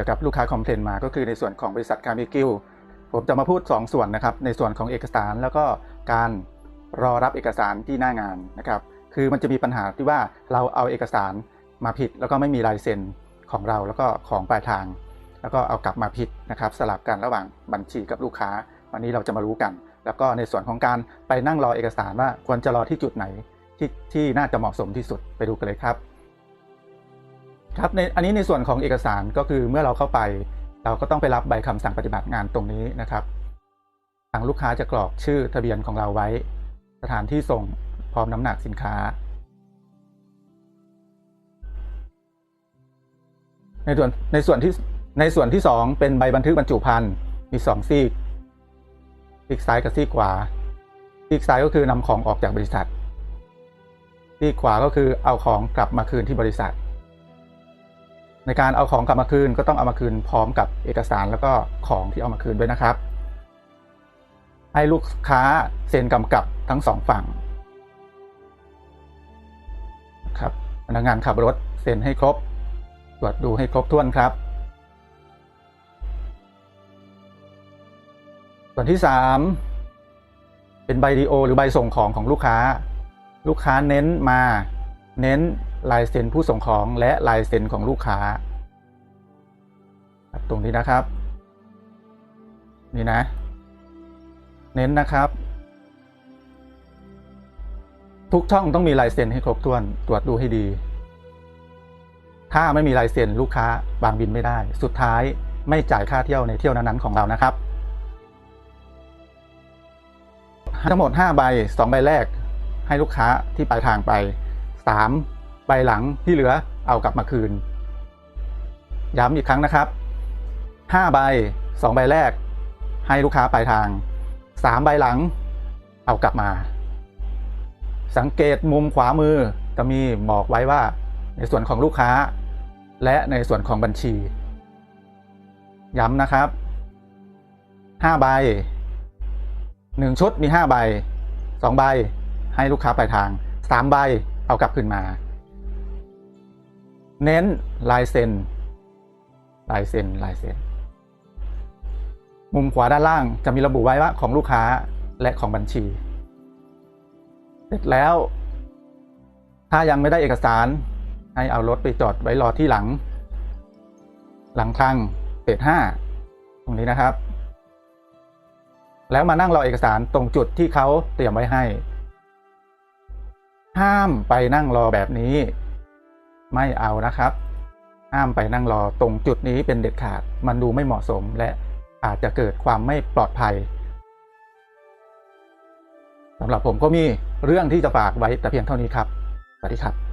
กี่ยวกับลูกค้าคอมเพลนมาก็คือในส่วนของบริษัทการ์มิกิลผมจะมาพูด 2 ส่วนนะครับ ในส่วนของเอกสารแล้วก็การรอรับเอกสารที่หน้างานนะครับคือมันจะมีปัญหาที่ว่าเราเอาเอกสารมาผิด แล้วก็ไม่มีลายเซ็นของเราแล้วก็ของปลายทาง แล้วก็เอากลับมาผิดนะครับ สลับกันระหว่างบัญชีกับลูกค้า วันนี้เราจะมารู้กัน แล้วก็ในส่วนของการไปนั่งรอเอกสารว่าควรจะรอที่จุดไหนที่ที่น่าจะเหมาะสมที่สุดไปดูกันเลยครับ ครับในอันนี้ในส่วนของเอกสารก็คือเมื่อเราเข้าไป เราก็ต้องไปรับใบคำสั่งปฏิบัติงานตรงนี้นะครับ ทางลูกค้าจะกรอกชื่อทะเบียนของเราไว้ สถานที่ส่งพร้อมน้ำหนักสินค้า ในส่วนในส่วนที่ในส่วนที่สองเป็นใบบันทึกบรรจุภัณฑ์มีสองซีกซีกซ้ายกับซีกขวาซีกซ้ายก็คือนำของออกจากบริษัทซีกขวาก็คือเอาของกลับมาคืนที่บริษัท ในการเอาของกลับมาคืนก็ต้องเอามาคืนพร้อมกับเอกสารแล้วก็ของที่เอามาคืนด้วยนะครับ ให้ลูกค้าเซ็นกำกับทั้งสองฝั่งครับพนักงานขับรถเซ็นให้ครบ ตรวจดูให้ครบถ้วนครับ ส่วนที่ 3 เป็นใบดีโอ หรือใบส่งของของลูกค้า ลูกค้าเน้นมาเน้น ลายเซ็นผู้ส่งของและลายเซ็นของลูกค้า ตรงนี้นะครับ นี่นะ เน้นนะครับ ทุกช่องต้องมีลายเซ็นให้ครบถ้วนตรวจดูให้ดี ถ้าไม่มีลายเซ็นลูกค้าบางบินไม่ได้ สุดท้ายไม่จ่ายค่าเที่ยวในเที่ยวนั้นๆของเรานะครับ ทั้งหมด 5 ใบ 2 ใบแรกให้ลูกค้าที่ปลายทางไป 3 ใบหลังที่เหลือเอากลับมาคืน ย้ำอีกครั้งนะครับ 5 ใบ 2 ใบแรก ให้ลูกค้าปลายทาง 3 ใบหลัง เอากลับมา สังเกตมุมขวามือจะมีบอกไว้ว่าในส่วนของลูกค้า และในส่วนของบัญชี ย้ำนะครับ 5 ใบ 1 ชุดมี 5 ใบ 2 ใบให้ลูกค้าปลายทาง 3 ใบเอากลับคืนมา เน้นลายเซ็นลายเซ็นลายเซ็นมุมขวาด้านล่างจะมีระบุไว้ว่าของลูกค้าและของบัญชี เสร็จแล้ว ถ้ายังไม่ได้เอกสาร ให้เอารถไปจอดไว้รอที่หลัง หลังคลังเศษห้าตรงนี้นะครับ แล้วมานั่งรอเอกสารตรงจุดที่เขาเตรียมไว้ให้ ห้ามไปนั่งรอแบบนี้ ไม่เอานะครับ ห้ามไปนั่งรอตรงจุดนี้เป็นเด็ดขาด มันดูไม่เหมาะสมและอาจจะเกิดความไม่ปลอดภัยสำหรับผมก็มีเรื่องที่จะฝากไว้แต่เพียงเท่านี้ครับ สวัสดีครับ